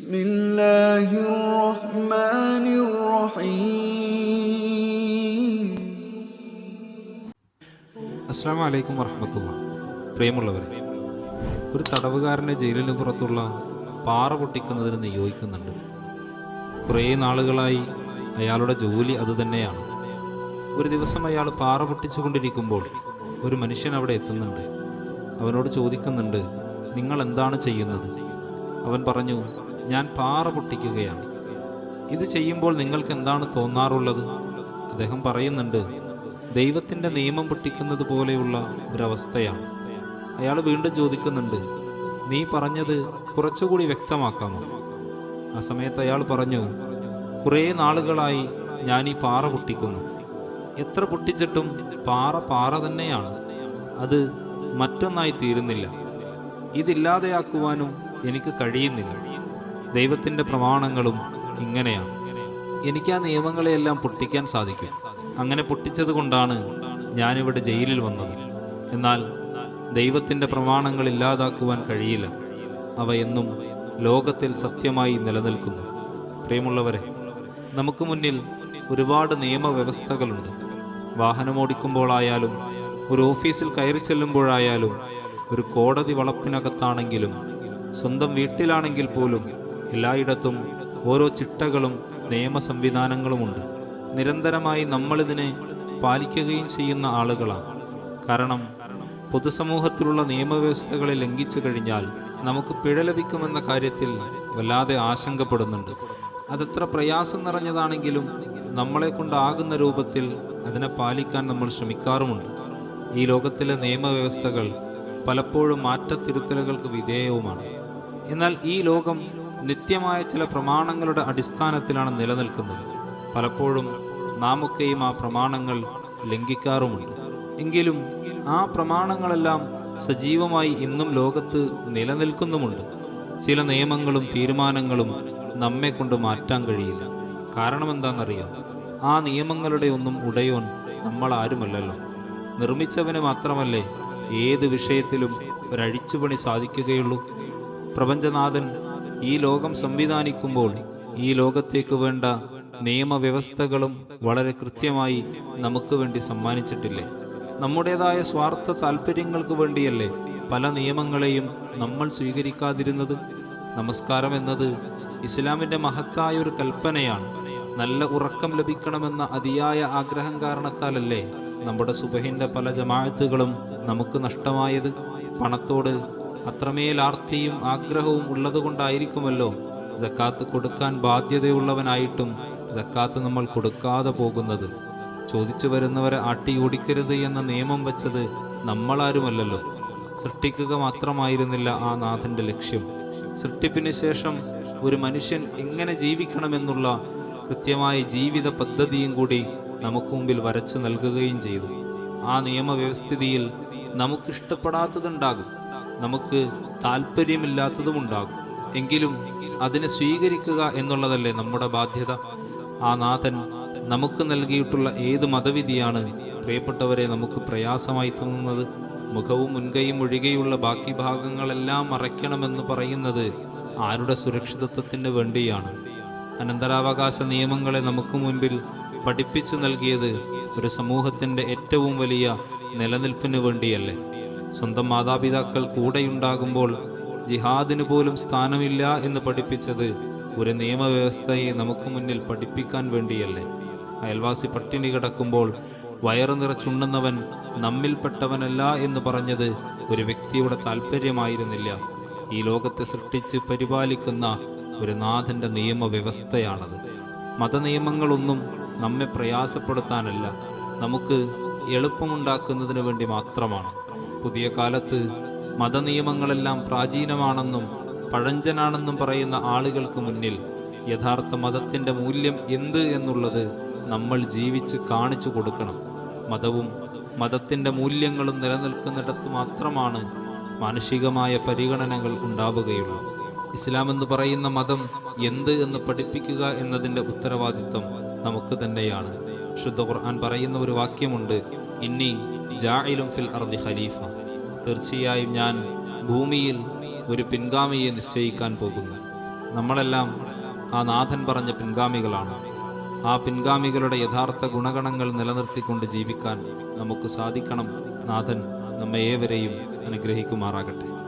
بسم الله الرحمن الرحيم അസ്സാം വലൈക്കും വർഹമത്തുള്ള പ്രിയമുള്ളവരെ ഒരു തടവുകാരനെ ജയിലിന് പുറത്തുള്ള പാറ പൊട്ടിക്കുന്നതിന് നിയോഗിക്കുന്നുണ്ട് കുറേ നാളുകളായി അയാളുടെ ജോലി അതുതന്നെയാണ് ഒരു ദിവസം അയാൾ പാറ പൊട്ടിച്ചുകൊണ്ടിരിക്കുമ്പോൾ ഒരു മനുഷ്യൻ അവിടെ എത്തുന്നുണ്ട് അവനോട് ചോദിക്കുന്നുണ്ട് നിങ്ങൾ എന്താണ് ചെയ്യുന്നത് അവൻ പറഞ്ഞു ഞാൻ പാറ പൊട്ടിക്കുകയാണ്. ഇത് ചെയ്യുമ്പോൾ നിങ്ങൾക്ക് എന്താണ് തോന്നാറുള്ളത്? അദ്ദേഹം പറയുന്നുണ്ട് ദൈവത്തിന്റെ നിയമം പൊട്ടിക്കുന്നത് പോലെയുള്ള ഒരവസ്ഥയാണ്. അയാൾ വീണ്ടും ചോദിക്കുന്നുണ്ട് നീ പറഞ്ഞത് കുറച്ചുകൂടി വ്യക്തമാക്കാമോ? ആ സമയത്ത് അയാൾ പറഞ്ഞു കുറേ നാളുകളായി ഞാൻ ഈ പാറ പൊട്ടിക്കുന്നു. എത്ര പൊട്ടിച്ചിട്ടും പാറ പാറ തന്നെയാണ്. അത് മറ്റൊന്നായി തീരുന്നില്ല. ഇതില്ലാതെയാക്കുവാനും എനിക്ക് കഴിയുന്നില്ല. ദൈവത്തിന്റെ പ്രമാണങ്ങളും ഇങ്ങനെയാണ്. എനിക്ക് ആ നിയമങ്ങളെയെല്ലാം പൊട്ടിക്കാൻ സാധിക്കും. അങ്ങനെ പൊട്ടിച്ചത് കൊണ്ടാണ് ഞാനിവിടെ ജയിലിൽ വന്നത്. എന്നാൽ ദൈവത്തിന്റെ പ്രമാണങ്ങൾ ഇല്ലാതാക്കുവാൻ കഴിയില്ല. അവ എന്നും ലോകത്തിൽ സത്യമായി നിലനിൽക്കുന്നു. പ്രിയമുള്ളവരെ നമുക്ക് മുന്നിൽ ഒരുപാട് നിയമവ്യവസ്ഥകളുണ്ട്. വാഹനമോടിക്കുമ്പോഴായാലും ഒരു ഓഫീസിൽ കയറി ചെല്ലുമ്പോഴായാലും ഒരു കോടതി വളപ്പിനകത്താണെങ്കിലും സ്വന്തം വീട്ടിലാണെങ്കിൽ പോലും എല്ലായിടത്തും ഓരോ ചിട്ടകളും നിയമ സംവിധാനങ്ങളുമുണ്ട് നിരന്തരമായി നമ്മളിതിനെ പാലിക്കുകയും ചെയ്യുന്ന ആളുകളാണ്. കാരണം പൊതുസമൂഹത്തിലുള്ള നിയമവ്യവസ്ഥകളെ ലംഘിച്ചു കഴിഞ്ഞാൽ നമുക്ക് പിഴ ലഭിക്കുമെന്ന കാര്യത്തിൽ വല്ലാതെ ആശങ്കപ്പെടുന്നുണ്ട്. അതെത്ര പ്രയാസം നിറഞ്ഞതാണെങ്കിലും നമ്മളെ കൊണ്ടാകുന്ന രൂപത്തിൽ അതിനെ പാലിക്കാൻ നമ്മൾ ശ്രമിക്കാറുമുണ്ട്. ഈ ലോകത്തിലെ നിയമവ്യവസ്ഥകൾ പലപ്പോഴും മാറ്റത്തിരുത്തലുകൾക്ക് വിധേയവുമാണ്. എന്നാൽ ഈ ലോകം നിത്യമായ ചില പ്രമാണങ്ങളുടെ അടിസ്ഥാനത്തിലാണ് നിലനിൽക്കുന്നത്. പലപ്പോഴും നാമൊക്കെയും ആ പ്രമാണങ്ങൾ ലംഘിക്കാറുമുണ്ട്. എങ്കിലും ആ പ്രമാണങ്ങളെല്ലാം സജീവമായി ഇന്നും ലോകത്ത് നിലനിൽക്കുന്നുമുണ്ട്. ചില നിയമങ്ങളും തീരുമാനങ്ങളും നമ്മെ കൊണ്ട് മാറ്റാൻ കഴിയില്ല. കാരണം എന്താണെന്നറിയാം ആ നിയമങ്ങളുടെ ഒന്നും ഉടയോൻ നമ്മൾ ആരുമല്ലല്ലോ നിർമ്മിച്ചവന് മാത്രമല്ലേ ഏത് വിഷയത്തിലും ഒരഴിച്ചുപണി സാധിക്കുകയുള്ളൂ. പ്രപഞ്ചനാഥൻ ഈ ലോകം സംവിധാനിക്കുമ്പോൾ ഈ ലോകത്തേക്ക് വേണ്ട നിയമവ്യവസ്ഥകളും വളരെ കൃത്യമായി നമുക്ക് വേണ്ടി സമ്മാനിച്ചിട്ടില്ലേ? നമ്മുടേതായ സ്വാർത്ഥ താല്പര്യങ്ങൾക്ക് വേണ്ടിയല്ലേ പല നിയമങ്ങളെയും നമ്മൾ സ്വീകരിക്കാതിരുന്നത്? നമസ്കാരം എന്നത് ഇസ്ലാമിന്റെ മഹത്തായ ഒരു കൽപ്പനയാണ്. നല്ല ഉറക്കം ലഭിക്കണമെന്ന അതിയായ ആഗ്രഹം കാരണത്താലല്ലേ നമ്മുടെ സുബഹിന്റെ പല ജമാഅത്തുകളും നമുക്ക് നഷ്ടമായത്? പണത്തോട് അത്രമേൽ ആർത്തിയും ആഗ്രഹവും ഉള്ളതുകൊണ്ടായിരിക്കുമല്ലോ. ജക്കാത്ത് കൊടുക്കാൻ ബാധ്യതയുള്ളവനായിട്ടും ജക്കാത്ത് നമ്മൾ കൊടുക്കാതെ പോകുന്നത്. ചോദിച്ചു വരുന്നവരെ ആട്ടി ഓടിക്കരുത് എന്ന നിയമം വെച്ചത് നമ്മളാരുമല്ലല്ലോ. സൃഷ്ടിക്കുക മാത്രമായിരുന്നില്ല ആ നാഥന്റെ ലക്ഷ്യം. സൃഷ്ടിപ്പിന് ശേഷം ഒരു മനുഷ്യൻ എങ്ങനെ ജീവിക്കണമെന്നുള്ള കൃത്യമായ ജീവിത പദ്ധതിയും കൂടി നമുക്ക് മുമ്പിൽ വരച്ചു നൽകുകയും ചെയ്തു. ആ നിയമവ്യവസ്ഥിതിയിൽ നമുക്കിഷ്ടപ്പെടാത്തതുണ്ടാകും. നമുക്ക് താല്പര്യമില്ലാത്തതുമുണ്ടാകും എങ്കിലും അതിനെ സ്വീകരിക്കുക എന്നുള്ളതല്ലേ നമ്മുടെ ബാധ്യത? ആ നാഥൻ നമുക്ക് നൽകിയിട്ടുള്ള ഏത് മതവിധിയാണ് പ്രിയപ്പെട്ടവരെ നമുക്ക് പ്രയാസമായി തോന്നുന്നത്? മുഖവും മുൻകൈയും ഒഴികെയുള്ള ബാക്കി ഭാഗങ്ങളെല്ലാം മറയ്ക്കണമെന്ന് പറയുന്നത് ആരുടെ സുരക്ഷിതത്വത്തിന് വേണ്ടിയാണ്? അനന്തരാവകാശ നിയമങ്ങളെ നമുക്ക് മുൻപിൽ പഠിപ്പിച്ചു നൽകിയത് ഒരു സമൂഹത്തിന്റെ ഏറ്റവും വലിയ നിലനിൽപ്പിന് വേണ്ടിയല്ലേ? സ്വന്തം മാതാപിതാക്കൾ കൂടെയുണ്ടാകുമ്പോൾ ജിഹാദിന് പോലും സ്ഥാനമില്ല എന്ന് പഠിപ്പിച്ചത് ഒരു നിയമവ്യവസ്ഥയെ നമുക്ക് മുന്നിൽ പഠിപ്പിക്കാൻ വേണ്ടിയല്ലേ? അയൽവാസി പട്ടിണി കിടക്കുമ്പോൾ വയറു നിറച്ചുണ്ണുന്നവൻ നമ്മിൽപ്പെട്ടവനല്ല എന്ന് പറഞ്ഞത് ഒരു വ്യക്തിയുടെ താല്പര്യമായിരുന്നില്ല ഈ ലോകത്തെ സൃഷ്ടിച്ച് പരിപാലിക്കുന്ന ഒരു നാഥന്റെ നിയമവ്യവസ്ഥയാണത്. മതനിയമങ്ങളൊന്നും നമ്മെ പ്രയാസപ്പെടുത്താനല്ല. നമുക്ക് എളുപ്പമുണ്ടാക്കുന്നതിന് വേണ്ടി മാത്രമാണ്. പുതിയ കാലത്ത് മതനിയമങ്ങളെല്ലാം പ്രാചീനമാണെന്നും പഴഞ്ചനാണെന്നും പറയുന്ന ആളുകൾക്ക് മുന്നിൽ യഥാർത്ഥ മതത്തിന്റെ മൂല്യം എന്ത് എന്നുള്ളത് നമ്മൾ ജീവിച്ച് കാണിച്ചു കൊടുക്കണം. മതവും മതത്തിന്റെ മൂല്യങ്ങളും നിലനിൽക്കുന്നിടത്ത് മാത്രമാണ് മാനുഷികമായ പരിഗണനകൾ ഉണ്ടാവുകയുള്ളൂ. ഇസ്ലാം എന്ന് പറയുന്ന മതം എന്ത് എന്ന് പഠിപ്പിക്കുക എന്നതിന്റെ ഉത്തരവാദിത്വം നമുക്ക് തന്നെയാണ്. ശുദ്ധ ഖുർആൻ പറയുന്ന ഒരു വാക്യമുണ്ട് ഇന്നി ജാഇലും ഫിൽ അർദി ഖലീഫ. തീർച്ചയായും ഞാൻ ഭൂമിയിൽ ഒരു പിൻഗാമിയെ നിശ്ചയിക്കാൻ പോകുന്നു. നമ്മളെല്ലാം ആ നാഥൻ പറഞ്ഞ പിൻഗാമികളാണ്. ആ പിൻഗാമികളുടെ യഥാർത്ഥ ഗുണഗണങ്ങൾ നിലനിർത്തിക്കൊണ്ട് ജീവിക്കാൻ നമുക്ക് സാധിക്കണം. നാഥൻ നമ്മെ ഏവരെയും അനുഗ്രഹിക്കുമാറാകട്ടെ.